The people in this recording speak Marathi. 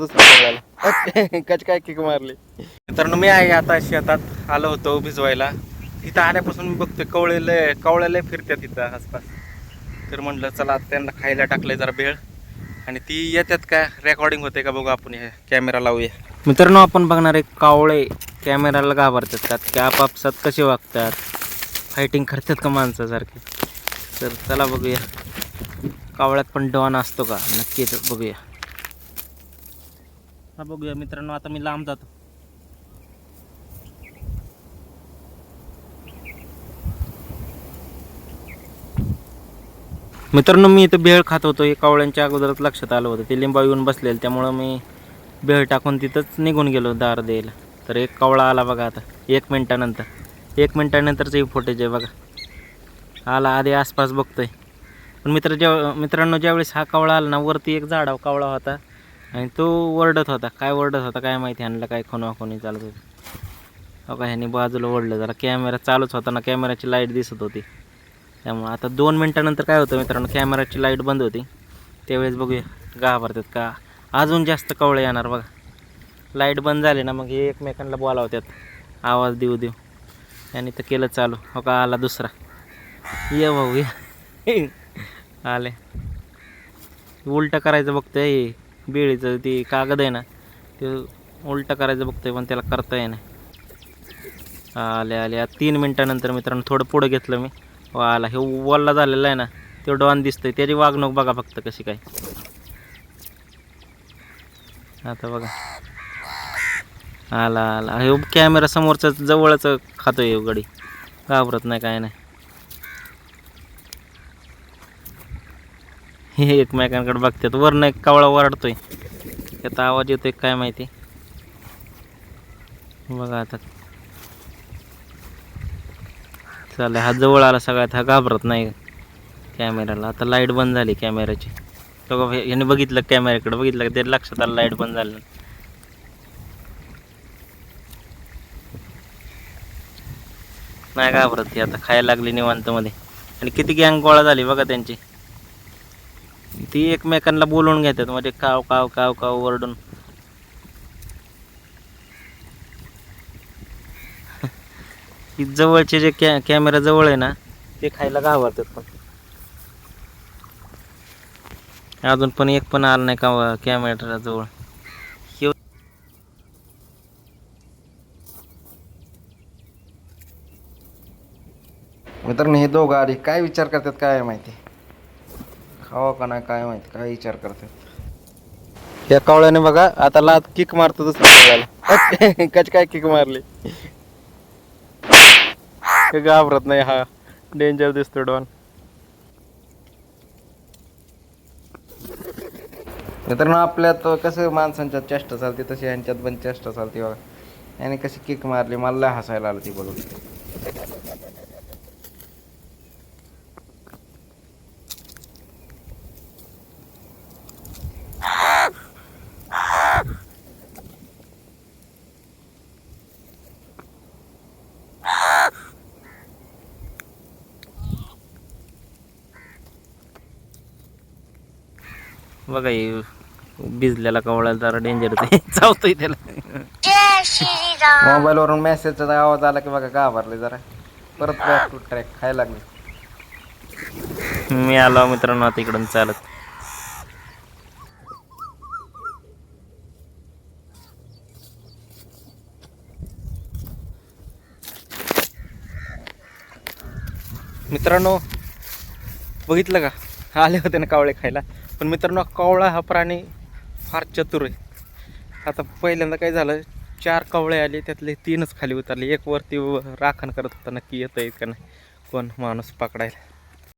कच काय किक मारली. तर मी आहे आता शेतात. आलो होतो भिजवायला. तिथं आल्यापासून मी बघतोय कवळे लय कवळ्या लय फिरत्यात तिथं आसपास. तर म्हटलं चला आता त्यांना खायला टाकलंय जरा भेळ आणि ती येतात का रेकॉर्डिंग होते का बघू आपण हे. कॅमेरा लावूया. मित्रांनो आपण बघणार आहे कावळे कॅमेराला घाबरतात का? की आपापसात कसे वागतात? फायटिंग करतात का माणसासारखे? तर चला बघूया. कावळ्यात पण डॉन असतो का? नक्कीच बघूया. हा बघूया मित्रांनो आता मी लांब जातो. मित्रांनो मी इथं भेळ खात होतो. हे कावळ्यांच्या अगोदरच लक्षात आलं होतं. ते लिंबा येऊन बसलेलं त्यामुळं मी भेळ टाकून तिथंच निघून गेलो दार द्यायला. तर एक कावळा आला बघा आता एक मिनटानंतर. एक मिनटानंतरचं फोटेज फुटेज आहे बघा. आला आधी आसपास बघतोय. पण मित्र जेव्हा मित्रांनो ज्यावेळेस हा कावळा आला ना वरती एक झाडाव कावळा होता. आणि तो वरडत होता. काय वरडत होता काय माहिती आणलं काय खोना खोनी चालत होती. हो का ह्याने बाजूला ओढलं. जरा कॅमेरा चालूच होता ना कॅमेराची लाइट दिसत होती. त्यामुळं आता दोन मिनटानंतर काय होतं मित्रांनो कॅमेराची लाइट बंद होती. त्यावेळेस बघूया घाबरतात का? अजून जास्त कवळे येणार बघा. लाइट बंद झाली ना मग हे एकमेकांना बोलावतात आवाज देऊ देऊ. त्याने तर केलं चालू. हो का आला दुसरा. ये भाऊ ये. आले. उलटं करायचं बघतोय. बेळीचं ते कागद आहे ना ते उलटं करायचं बघतोय पण त्याला करता येईना. आले आले. तीन मिनटानंतर मित्रांनो थोडं पुढं घेतलं मी. आला हे वल्ला झालेला आहे ना ते डॉन दिसतंय. त्याची वागणूक बघा फक्त कशी काय. आता बघा. आला आला. हे कॅमेरा समोरचा जवळच खातोय आहे गडी घाबरत नाही काय नाही. हे एकमेकांकडे बघतात. वरनं एक कावळा वरडतोय त्याचा आवाज येतोय काय माहिती? बघा आता. चालेल हा जवळ आला सगळ्यात. हा घाबरत नाही कॅमेऱ्याला. आता लाइट बंद झाली कॅमेऱ्याची. तो का याने बघितलं कॅमेऱ्याकडे? बघितलं का? ते लक्षात आलं लाइट बंद झाली. नाही घाबरत ती आता. खायला लागली निवांतमध्ये. आणि किती गँग गोळा झाली बघा त्यांची. ती एकमेकांना बोलवून घेतात म्हणजे काव काव काव काव ओरडून. ही जवळचे जे कॅ कॅमेरा जवळ आहे ना ते खायला घाबरतात पण. अजून पण एक पण आला नाही का कॅमेरा जवळ. मित्रांनो हे दोघं अरे काय विचार करतात काय माहिती? खावा का नाही काय माहिती काय विचार करतात या कावळ्याने बघा आता लात किक मारतो कच काय किक मारली? हे घाबरत नाही हा. डेंजर दिसतो डॉन. मित्रांनो आपल्यात कसं माणसांच्यात चेष्टा चालते तशी यांच्यात पण चेष्टा चालते बघा. याने कशी किक मारली मला हसायला आलं ती बघून बघा हे भिजलेला कवळा जरा डेंजर चावतोय त्याला. मोबाईल वरून मेसेजचा आवाज आला की बघा घाबरले जरा. परत बॅक टू ट्रॅक खायला लागले. मी आलो मित्रांनो आता इकडून चालत. मित्रांनो बघितलं का? आले होते ना कावळे खायला. पण मित्रांनो कावळा हा प्राणी फार चतुर आहे. आता पहिल्यांदा काय झालं चार कावळे आले त्यातले तीनच खाली उतरले. एक वरती व- राखण करत होता नक्की येतं आहे का नाही? कोण माणूस पकडायला?